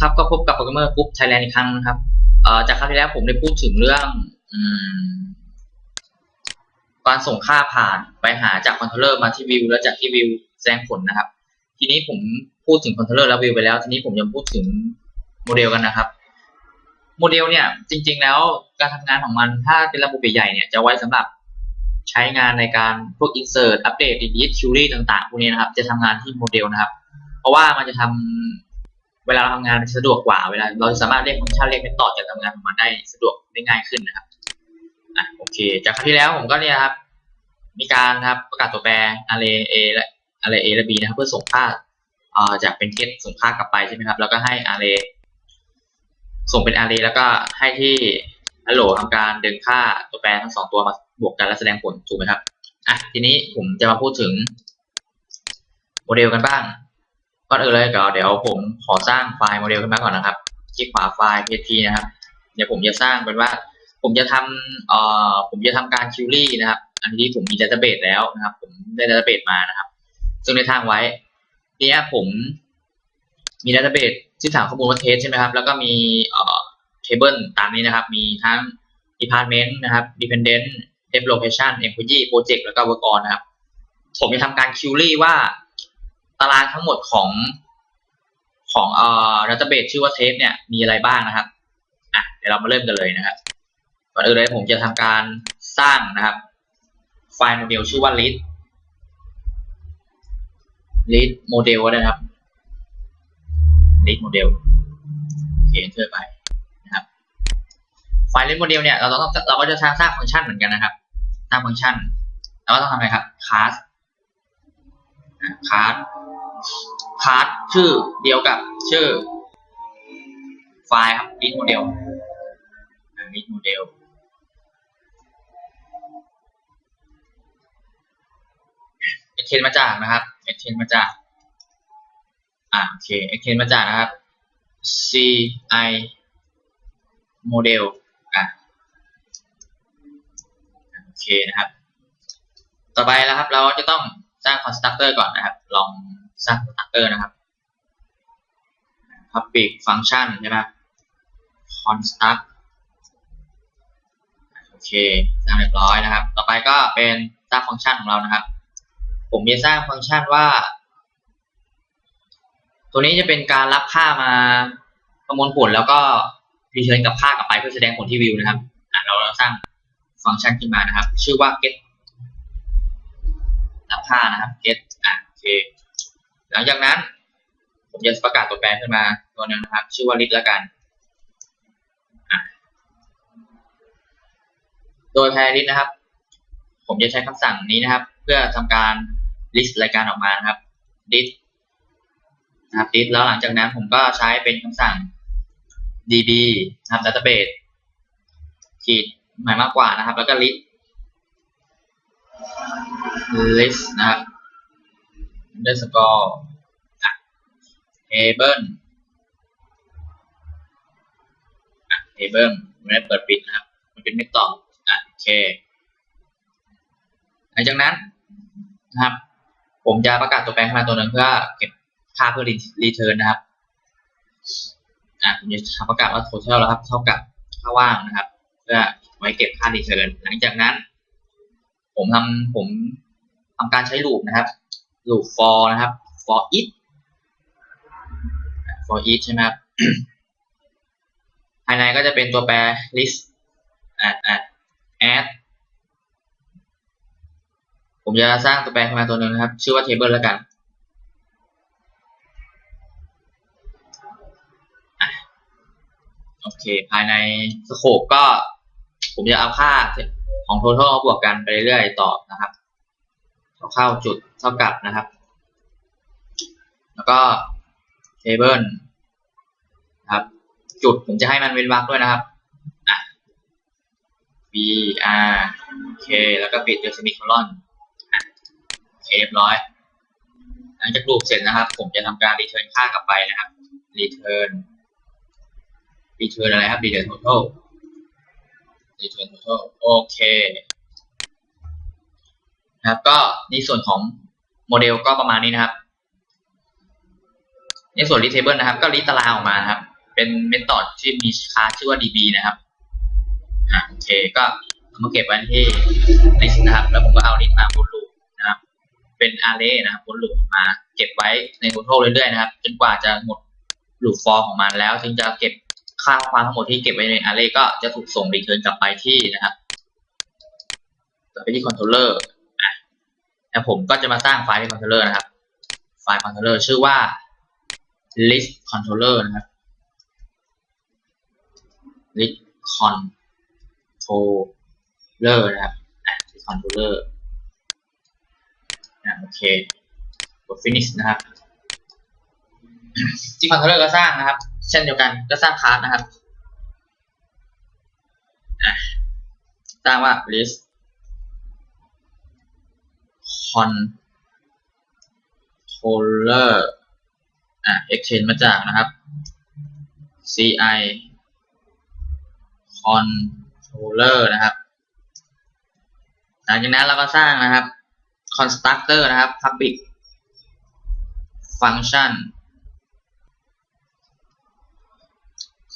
ครับก็พบกับโปรแกรมเมอร์กรุ๊ปไทยแลนด์อีกครั้งนะครับจากคราวที่แล้วผมได้พูดถึงเรื่องอการส่งค่าผ่านไปหาจากคอนโทรลเลอร์มาที่วิวแล้วจากที่วิวแสดงผลนะครับ ทีนี้ผมพูดถึงคอนโทรลเลอร์และวิวไปแล้ว ทีนี้ผมจะพูดถึงโมเดลกันนะครับ โมเดลเนี่ยจริง ๆ แล้วการทำงานของมันถ้าเป็นระบบใหญ่ๆเนี่ยจะไว้สำหรับใช้งานในการพวก insert update delete query ต่างๆพวกนี้นะครับ จะทำงานที่โมเดลนะครับ เพราะว่ามันจะทำ เวลาเราทำงานสะดวกกว่า เวลาเราสามารถเรียกฟังก์ชันเรียกเมธอจากทำงานของมันได้สะดวกได้ง่ายขึ้นนะครับอะโอเค จากคราวที่แล้วผมก็เนี่ยครับ มีการครับประกาศตัวแปร a r r a a และ a r r a a และ b นะครับ เพื่อส่งค่าเอ่อจากเป็น get ส่งค่ากลับไปใช่ไหมครับ แล้วก็ให้ array ส่งเป็น array แล้วก็ให้ที่ hello ทำการดึงค่าตัวแปรทั้งสองตัวมาบวกกันและแสดงผลถูกไหมครับอะทีนี้ผมจะมาพูดถึงโมเดลกันบ้าง ก่อนอื่นเลยก็เดี๋ยวผมขอสร้างไฟล์โมเดลขึ้นมาก่อนนะครับ คลิกขวาไฟล์ PHP นะครับ เดี๋ยวผมจะสร้างเป็นว่า ผมจะทำเอ่อผมจะทำการคิวรี่นะครับ อันนี้ผมมีดัตเตอร์เบสแล้วนะครับ ผมได้ดัตเตอร์เบสมานะครับ ซึ่งในทางไว้ทีนี้ผมมีดัตเตอร์เบสที่ถามข้อมูลว่าเทสใช่ไหมครับ แล้วก็มีเอ่อเทเบิลตามนี้นะครับ มีทั้ง department นะครับ dependent development employee project แล้วก็ work on นะครับ ผมจะทำการคิวรี่ว่า ตารางทั้งหมดของของเอ่อดัตเตอร์เบสชื่อว่าเทปเนี่ยมีอะไรบ้างนะครับอะเดี๋ยวเรามาเริ่มกันเลยนะครับก่อนอื่นเลยผมจะทำการสร้างนะครับ ไฟล์โมเดลชื่อว่า list list model ก็ได้นะครับ list model โอเคเชื่อไปนะครับ ไฟล์ list model เนี่ยเราต้องเราก็จะสร้างสร้างฟังก์ชันเหมือนกันนะครับ สร้างฟังก์ชัน แล้วก็ต้องทำอะไรครับ class class พาร์ทชื่อเดียวกับชื่อ ไฟล์ครับ list model list model เอ็กเทนมาจากนะครับเอ็กเทนมาจากอ่าโอเคเอ็กเทนมาจากนะครับ ci model อะโอเคนะครับ ต่อไปแล้วครับเราจะต้อง สร้าง constructor ก่อนนะครับ ลองสร้าง constructor นะครับ public function ใช่ไหม construct โอเค สร้างเรียบร้อยนะครับ ต่อไปก็เป็นสร้างฟังก์ชันของเรานะครับ ผมจะสร้างฟังก์ชันว่า ตัวนี้จะเป็นการรับค่ามาประมวลผลแล้วก็รีเทิร์นกับค่ากลับไปเพื่อแสดงผลที่วิวนะครับเราสร้างฟังก์ชันขึ้นมานะครับ ชื่อว่า get รับค่านะครับ get อะโอเคหลังจากนั้น ผมจะประกาศตัวแปรขึ้นมาตัวหนึงนะครับ ชื่อว่า list แล้วกันโดยภายใน list นะครับ ผมจะใช้คำสั่งนี้นะครับ เพื่อทำการ list รายการออกมานะครับ list นะครับ list แล้วหลังจากนั้นผมก็ใช้เป็นคำสั่ง db นะครับ database ขีดหมายมากกว่านะครับ แล้วก็ list list นะครับ underscore table อะ table ไม่ได้เปิดปิดนะครับ มันเป็นเมธอดอะโอเค หลังจากนั้นนะครับ ผมจะประกาศตัวแปรขึ้นมาตัวหนึ่งเพื่อเก็บค่าเพื่อ return นนะครับอะผมจะประกาศว่า total แล้วครับ เท่ากับค่าว่างนะครับ เพื่อไว้เก็บค่า return หลังจากนั้น ผมทำผมทำการใช้ loop นะครับ loop for นะครับ for each for each ใช่ไหมครับภายในก็จะเป็นตัวแปร list add add add ผมจะสร้างตัวแปรขึ้นมาตัวหนึ่งนะครับ ชื่อว่า table แล้วกันโอเค ภายในสโคปก็ ผมจะเอาค่า ของ total มาบวกกันไปเรื่อยๆต่อนะครับเข้าจุดเท่ากับนะครับ แล้วก็ table นะครับ จุดผมจะให้มันเว้นวรรคด้วยนะครับอะ b r k แล้วก็ปิดด้วยเซมิโคลอนอะโอเคเรียบร้อย หลังจากรูปเสร็จนะครับ ผมจะทำการ return ค่ากลับไปนะครับ return return อะไรครับ return total return total โอเคนะครับก็ในส่วนของโมเดลก็ประมาณนี้นะครับ ในส่วน list table นะครับ ก็ list ตารางออกมานะครับ เป็นเมธอดที่มีคลาสชื่อว่า db นะครับอ่าโอเคก็เอามาเก็บไว้ที่ list นะครับ แล้วผมก็เอา list มาวนลูปนะครับ เป็น array นะครับวนลูปมา เก็บไว้ใน total เรื่อยๆนะครับ จนกว่าจะหมด loop for ของมันแล้ว ถึงจะเก็บ ค่าความทั้งหมดที่เก็บไว้ใน array ก็จะถูกส่ง return กลับไปที่นะครับกลับไปที่ controller อะแล้วผมก็จะมาสร้างไฟล์ที่ controller นะครับ ไฟล์ controller ชื่อว่า list controller นะครับ list controller นะครับ list controller อะโอเคกด finish นะครับ ที่ controller ก็สร้างนะครับ เช่นเดียวกันก็สร้างคลาสนะครับสร้างว่า list controller อะ exchange มาจากนะครับ ci controller นะครับ หลังจากนั้นเราก็สร้างนะครับ constructor นะครับ public function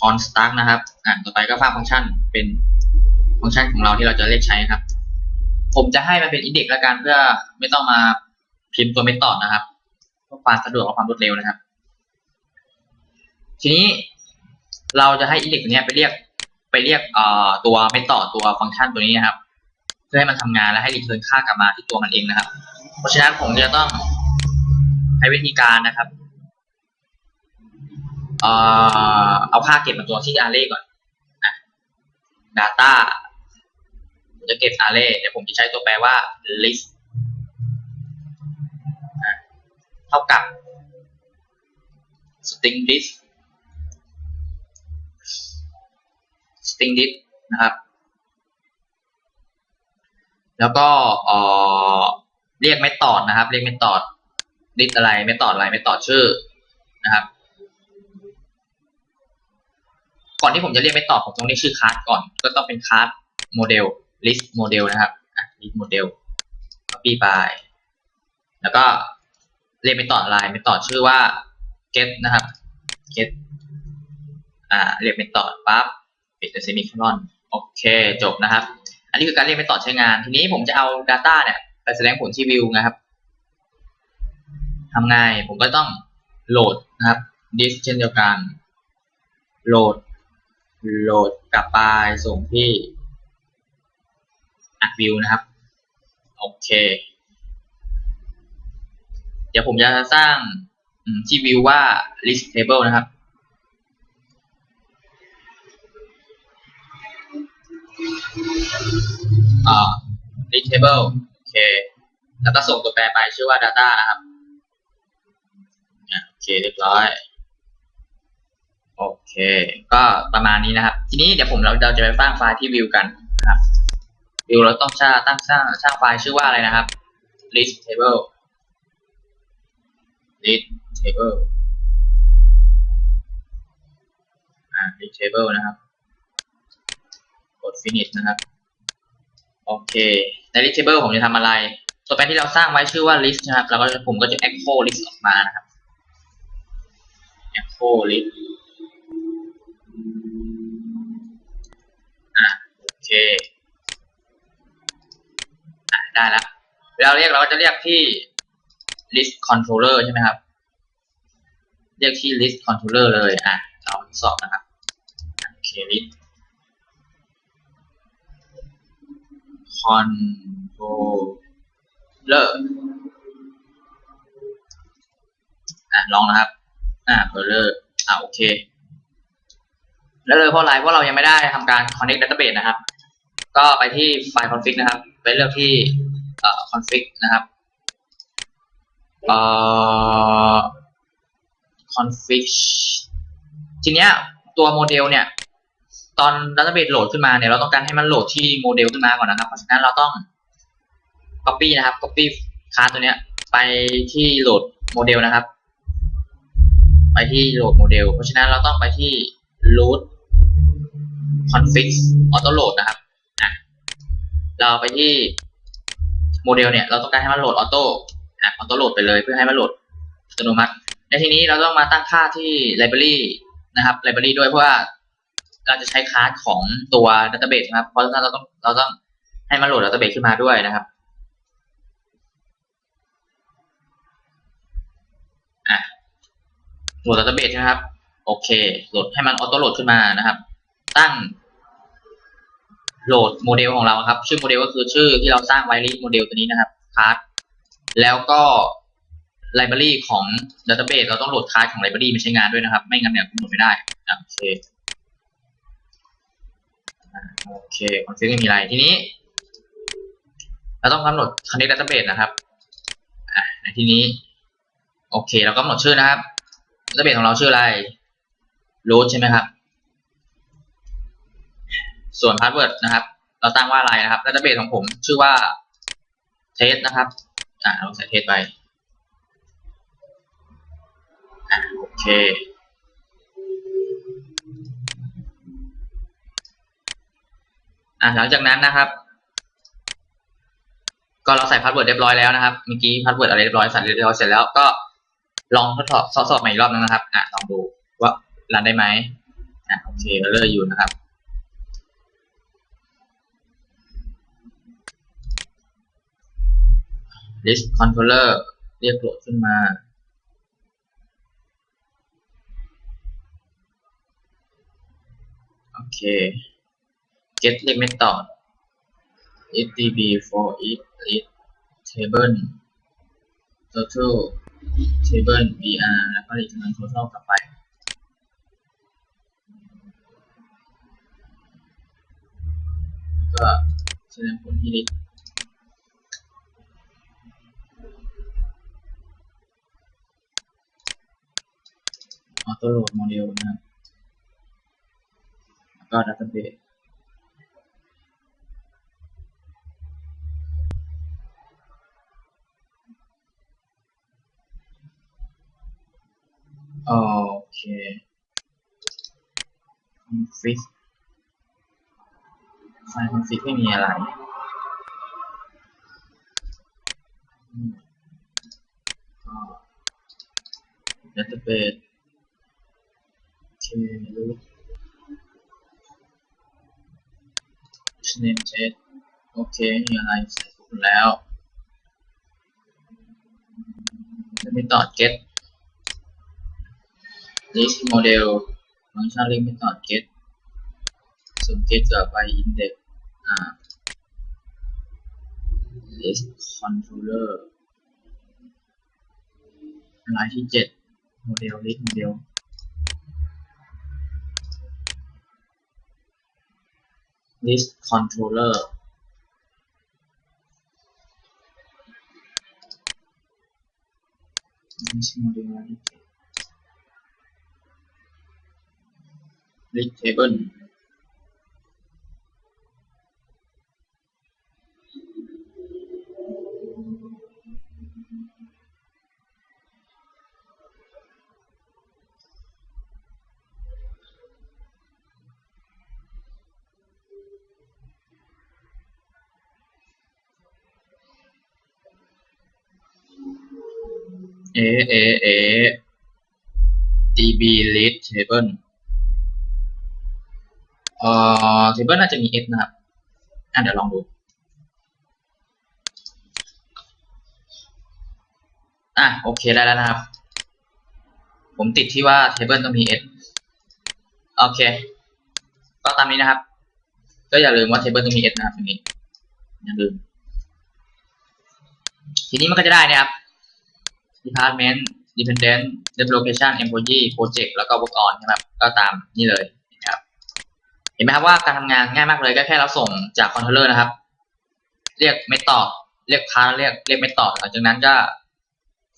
construct นะครับ อ่าต่อไปก็สร้างฟังก์ชันเป็นฟังก์ชันของเราที่เราจะเรียกใช้นะครับ ผมจะให้มันเป็น index ละกันเพื่อไม่ต้องมาพิมพ์ตัว method นะครับเพื่อความสะดวกและความรวดเร็วนะครับ ทีนี้เราจะให้ index ตัวเนี้ยไปเรียกไปเรียกเอ่อตัว method ตัวฟังก์ชันตัวนี้นะครับ เพื่อให้มันทำงานและให้ return ค่ากลับมาที่ตัวมันเองนะครับ เพราะฉะนั้นผมจะต้องใช้วิธีการนะครับ เอ่อเอาค่าเก็บมาตัวที่ array ก่อนนะ data ผมจะเก็บ array เดี๋ยวผมจะใช้ตัวแปลว่า list อะเท่ากับ string list string list นะครับ แล้วก็เอ่อเรียก method นะครับ เรียก method list อะไร method อะไร method ชื่อนะครับ ก่อนที่ผมจะเรียกไม่ตอบผมต้องเรียกชื่อคลาสก่อน ก็ต้องเป็นคลาสโมเดล list model นะครับอะ list model copy ไปแล้วก็เรียกไม่ตอบอะไรไม่ตอบชื่อว่า get นะครับ get อ่าเรียกไม่ตอบปั๊บปิดด้วย semicolon โอเคจบนะครับ อันนี้คือการเรียกไม่ตอบใช้งาน ทีนี้ผมจะเอา data เนี่ยไปแสดงผลที่ view นะครับทำไงผมก็ต้องโหลดนะครับ disk เช่นเดียวกันโหลด โหลดกลับไปส่งที่อัดวิวนะครับ โอเค เดี๋ยวผมจะสร้างที่วิวว่า list table นะครับ อ่า list table โอเค แล้วก็ส่งตัวแปรไปชื่อว่า data นะครับ โอเค เรียบร้อย โอเค ก็ประมาณนี้นะครับ ทีนี้เดี๋ยวผมเราเราจะไปสร้างไฟล์ที่วิวกันนะครับวิวเราต้องสร้างตั้งสร้างสร้างไฟล์ชื่อว่าอะไรนะครับ list table list table อ่า list table นะครับ กด finish นะครับ โอเค ใน list table ผมจะทำอะไร ตัวแปรที่เราสร้างไว้ชื่อว่า list นะครับ แล้วก็ผมก็จะ echo list ออกมานะครับ echo list อะโอเคอะได้แล้ว เวลาเรียกเราก็จะเรียกที่ list controller ใช่ไหมครับ เรียกที่ list controller เลย อะเราทดสอบนะครับ โอเค list controller อะ ลองนะครับ อ่า controller อะ โอเค แล้วเลยเพราะอะไร เพราะเรายังไม่ได้ทำการ connect database นะครับ ก็ไปที่ไฟล์ config นะครับ ไปเลือกที่ เอ่อ config นะครับเอ่อ config ทีเนี้ยตัวโมเดลเนี่ย ตอน database โหลดขึ้นมาเนี่ยเราต้องการให้มันโหลดที่โมเดลขึ้นมาก่อนนะครับเพราะฉะนั้นเราต้อง copy นะครับ copy คาตัวเนี้ย ไปที่โหลดโมเดลนะครับ ไปที่โหลดโมเดล เพราะฉะนั้นเราต้องไปที่ root config auto load นะครับอะเราไปที่ โมเดลเนี่ยเราต้องการให้มันโหลดออโต้อะออโต้โหลดไปเลยเพื่อให้มันโหลดอัตโนมัติ ในทีนี้เราต้องมาตั้งค่าที่ library นะครับ library ด้วยเพราะว่าเราจะใช้คลาสของตัว database นะครับเพราะฉะนั้นเราต้องเราต้องให้มันโหลด database ขึ้นมาด้วยนะครับอะโหลด database นะครับ โอเคโหลดให้มันออโต้โหลดขึ้นมานะครับ ตั้ง โหลดโมเดลของเราครับ ชื่อโมเดลก็คือชื่อที่เราสร้างไว้ลิโมเดลตัวนี้นะครับคลาสแล้วก็ library ของ database เบดเราต้องโหลดคลาสของ library มาใช้งานด้วยนะครับ ไม่งั้นเนี่ยคุณโหลดไม่ได้โอเคโอเคคอนฟิกไม่มีอะไรทีนี้ เราต้องกำหนด connect database นะครับในที่นี้ โอเค เราก็กำหนดชื่อนะครับ database ของเราชื่ออะไร root ใช่ไหมครับ ส่วนพาสเวิร์ดนะครับ เราตั้งว่าอะไรนะครับ database ของผมชื่อว่า test นะครับ อ่าเราใส่ test ไป อ่าโอเคอ่าหลังจากนั้นนะครับ ก็เราใส่พาสเวิร์ดเรียบร้อยแล้วนะครับ เมื่อกี้พาสเวิร์ดอะไรเรียบร้อยใส่เรียบร้อยเสร็จแล้วก็ลองทดสอบทดสอบใหม่อีกรอบนึงนะครับ อ่าลองดูว่ารันได้ไหมอ่าโอเคเลื่อยอยู่นะครับ list controller เรียกโหลดขึ้นมา โอเค get เรียก method std for each list table total table br แล้วก็ return total กลับไปก็แสดงผลที่ list ออโต้โหลดโมเดลนะครับแล้วก็ดัตเตอร์เบสโอเค config ไฟล์ config ไม่มีอะไรอืม ก็ database โอเครู้ name test โอเคมีอะไรใส่ถูกแล้วจะมีต่อ get list model ฟังก์ชันเรียก method get ส่วน get กับไป index อ่า list controller รายที่เจ็ด model list model this controller. List table. เอเอเอ db list table เอ่อ table น่าจะมี x นะครับอะเดี๋ยวลองดู อะโอเคได้แล้วนะครับ ผมติดที่ว่า table ต้องมี x โอเค ก็ตามนี้นะครับ ก็อย่าลืมว่า table ต้องมี x นะครับตรงนี้ อย่าลืม ทีนี้มันก็จะได้นะครับ department dependent delegation employee project แล้วก็ work on ใช่ไหมครับก็ตามนี่เลยนะครับ เห็นไหมครับว่าการทำงานง่ายมากเลยก็แค่เราส่งจากคอนโทรลเลอร์นะครับ เรียกเมธอดเรียกพาเรียกเรียกเมธอดหลังจากนั้นก็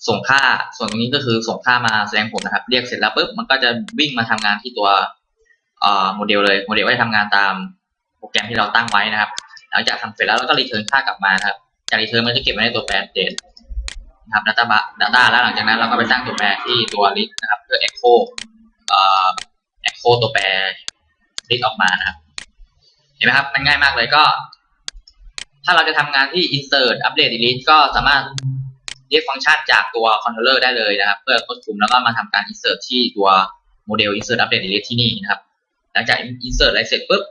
ส่งค่าส่วนตรงนี้ก็คือส่งค่ามาแสดงผลนะครับ เรียกเสร็จแล้วปุ๊บมันก็จะวิ่งมาทำงานที่ตัวโมเดลเลยโมเดลก็จะทำงานตามโปรแกรมที่เราตั้งไว้นะครับ หลังจากทำเสร็จแล้วเราก็รีเทิร์นค่ากลับมาครับ จากรีเทิร์นมันจะเก็บไว้ในตัวแปรเดต นะครับ data บ data แล้วหลังจากนั้นเราก็ไปสร้างตัวแปรที่ตัว list นะครับ เพื่อ echo เอ่อ echo ตัวแปร list ออกมานะครับ เห็นไหมครับ มันง่ายมากเลยก็ ถ้าเราจะทำงานที่ insert update delete ก็สามารถเรียกฟังก์ชันจากตัว controller ได้เลยนะครับ เพื่อควบคุมแล้วก็มาทำการ insert ที่ตัวโมเดล insert update delete ที่นี่นะครับ หลังจาก insert อะไรเสร็จปุ๊บ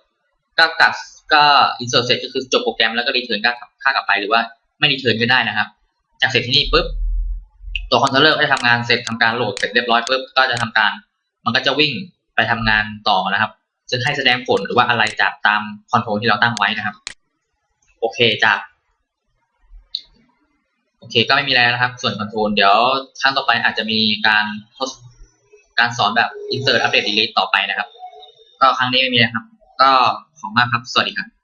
ก็กลับก็ insert เสร็จก็คือจบโปรแกรมแล้วก็ return ค่าค่ากลับไปหรือว่าไม่ return ก็ได้นะครับ จากเสร็จที่นี่ปุ๊บตัวคอนโทรลเลอร์ก็จะทำงานเสร็จทำการโหลดเสร็จเรียบร้อยปุ๊บก็จะทำการ มันก็จะวิ่งไปทำงานต่อนะครับ ซึ่งให้แสดงผลหรือว่าอะไรจากตามคอนโทรลที่เราตั้งไว้นะครับ โอเคจากโอเคก็ไม่มีอะไรแล้วนะครับ ส่วนคอนโทรลเดี๋ยวครั้งต่อไปอาจจะมีการทดการสอนแบบ insert update delete ต่อไปนะครับ ก็ครั้งนี้ไม่มีนะครับ ก็ขอบคุณมากครับ สวัสดีครับ